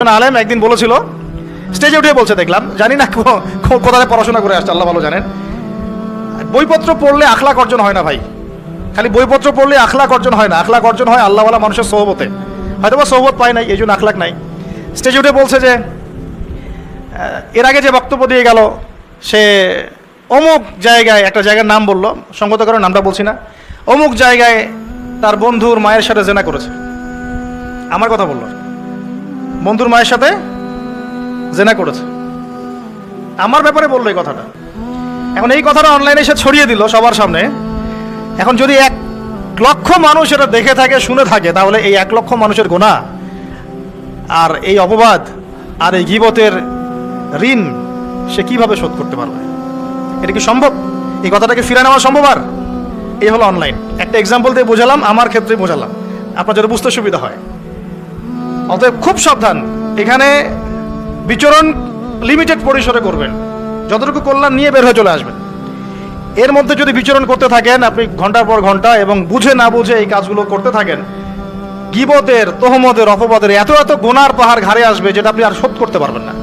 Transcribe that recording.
আলেম একদিন বলেছিল স্টেজে উঠে বলছে, দেখলাম, জানি না কোথায় পড়াশোনা করে আসছে, আল্লাহ ভালো জানেন। বইপত্র পড়লে আখলাক অর্জন হয় না ভাই। খালি বইপত্র পড়লে আখলাক অর্জন হয় না। আখলাক অর্জন হয় আল্লাহওয়ালা মানুষের সোহবতে। হয়তো বা সোহবত পায় নাই, এই জন্য আখলাক নাই। স্টেজে উঠে বলছে যে এর আগে যে বক্তব্য দিয়ে গেল, সে অমুক জায়গায় একটা জায়গার নাম বলল, সঙ্গত কারণ নামটা বলছি না, অমুক জায়গায় তার বন্ধুর মায়ের সাথে জেনা করেছে। আমার কথা বলল। বন্ধুর মায়ের সাথে জেনা করেছে। আমার ব্যাপারে বলল এই কথাটা। এখন এই কথাটা অনলাইনে এসে ছড়িয়ে দিল সবার সামনে। এখন যদি এক লক্ষ মানুষ এটা দেখে থাকে, শুনে থাকে, তাহলে এই এক লক্ষ মানুষের গোনা আর এই অপবাদ আর এই গিবতের ঋণ সে কীভাবে শোধ করতে পারবে? এটা কি সম্ভব? এই কথাটাকে ফিরে নেওয়া সম্ভব আর? এই হলো অনলাইন একটা এক্সাম্পল দিয়ে বোঝালাম, আমার ক্ষেত্রে বোঝালাম। আপনার যাতে বুঝতে সুবিধা হয়। অতএব খুব সাবধান। এখানে বিচরণ লিমিটেড পরিসরে করবেন। যতটুকু কল্যাণ নিয়ে বের হয়ে চলে আসবেন। এর মধ্যে যদি বিচরণ করতে থাকেন, আপনি ঘণ্টার পর ঘণ্টা এবং বুঝে না বুঝে এই কাজগুলো করতে থাকেন গিবদের তহমদের অপবাদের এত এত গোনার পাহাড় ঘাড়ে আসবে যেটা আপনি আর শোধ করতে পারবেন না।